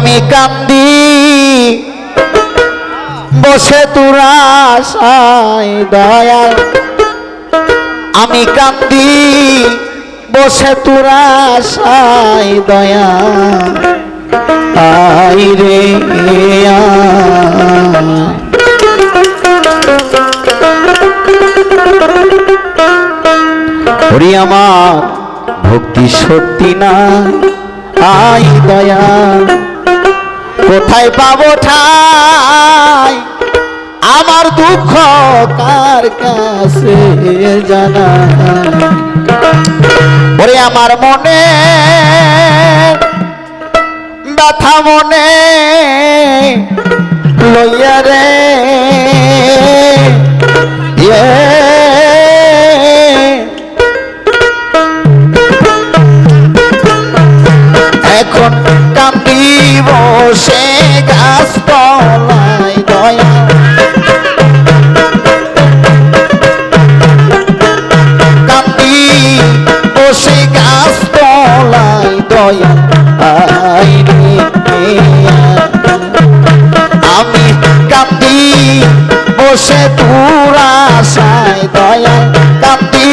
আমি কান্দি। বসে তোরা আশায় দয়াল। আমি কান্দি। বসে তোরা আশায় দয়া আই রে। হরি আমার ভক্তি সত্যি না। আই দয়া কোথায় পাবো ঠাই? আমার দুঃখ কার কাছে জানা? ওরে আমার মনে, ব্যথা মনে, লইয়া রে দয়া আমি কান্দি, বসে তুরা সাই দয়া কান্দি,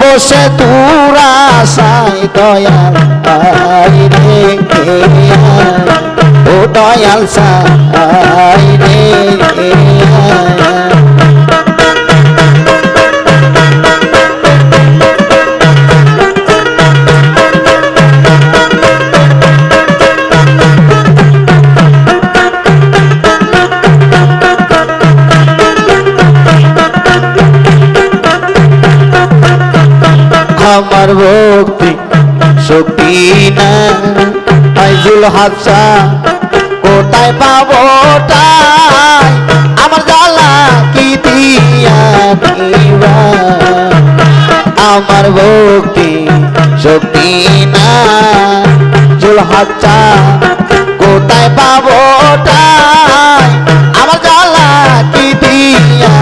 বসে তুরা সাই দয়া রে ও দয়াল সাই রে আমার ভক্তি, শক্তি না আইজুল হাসা কোথায় পাবো তাই আমার জ্বালা কি দিয়া আমার ভক্তি, শক্তি না জুল হাসা কোথায় পাবো তাই আমার জ্বালা কি দিয়া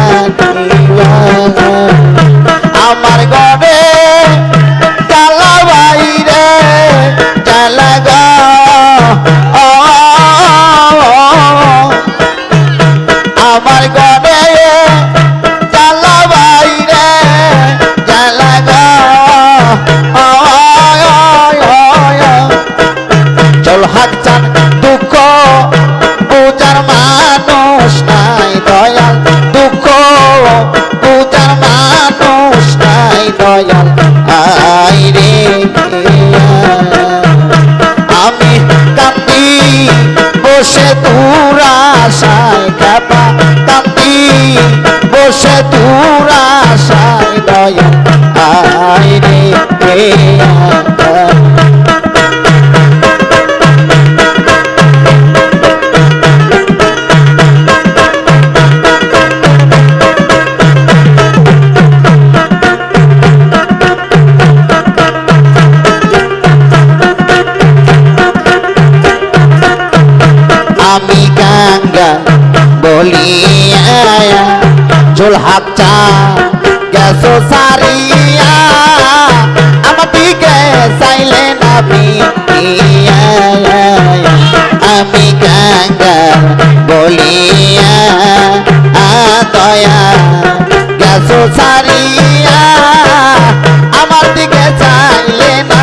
আমার আমি গঙ্গা বলিয়া জোল হাতটা গেছো সারিয়া আমার দিকে চাইলে আমি গঙ্গা বলিয়া দয়া গেছো সারিয়া আমার দিকে চাইলে না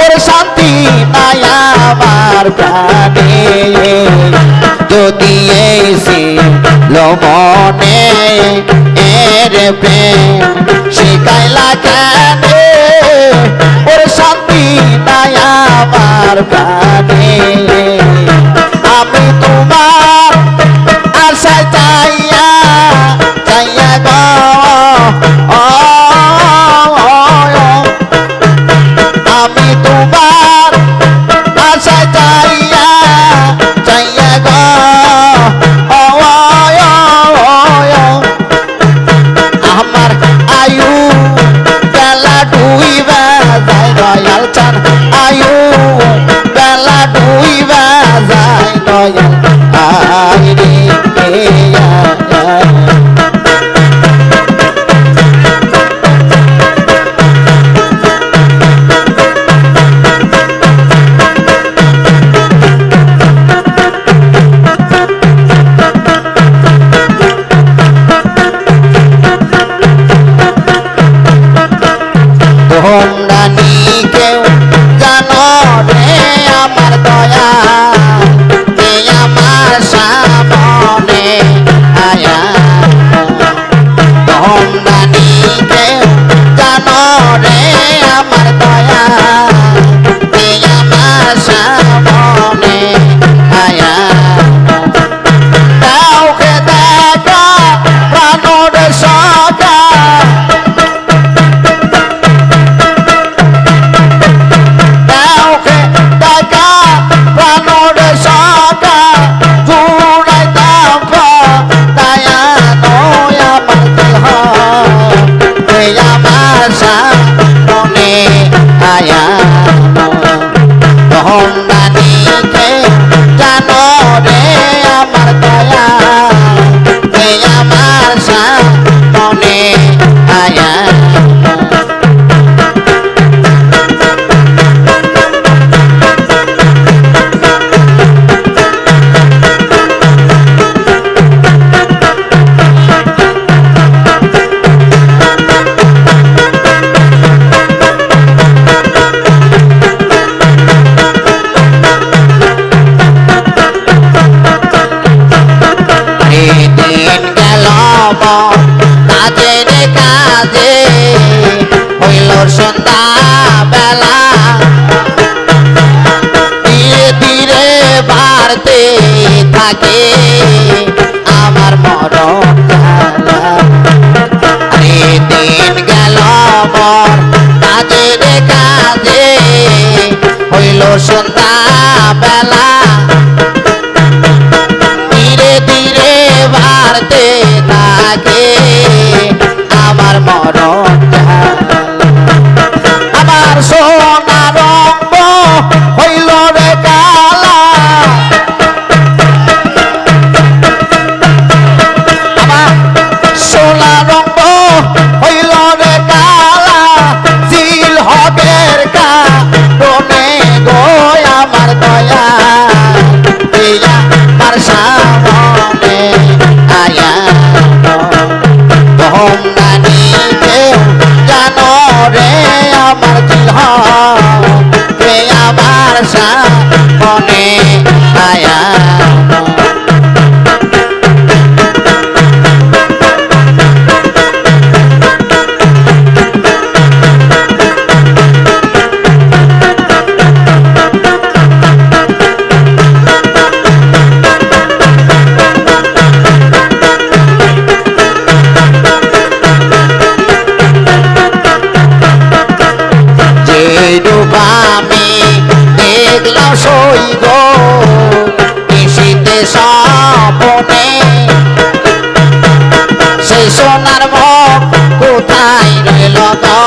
ওর শান্তি নাই প্রাণে। যদি এসে লবনে এর প্রেম শিকাইলা কেন ওর শান্তি নাই প্রাণে। আমি ভোর সন্ধ্যা বেলা ধীরে ধীরে বাড়তে থাকে আমার মরণ দিন গেল মর কাজে রে কাজে, হইল সন্ধ্যা বেলা ধীরে ধীরে বাড়তে থাকে কই গো নিশিতে সাপনে সেই সোনার মুখ কোথায় রইল গো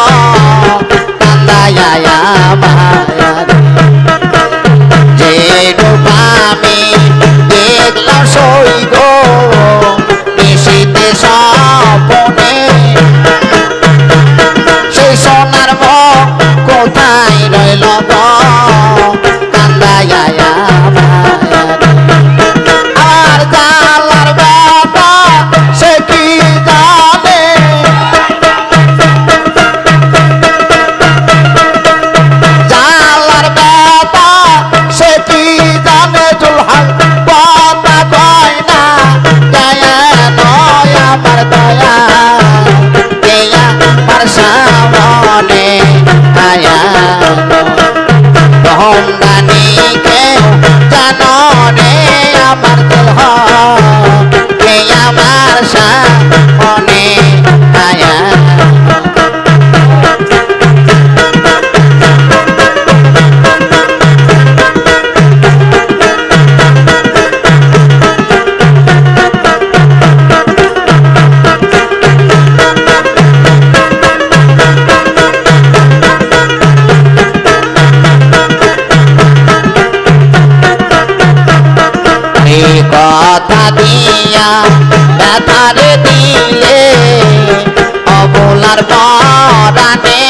দিলে অবলার পরাণে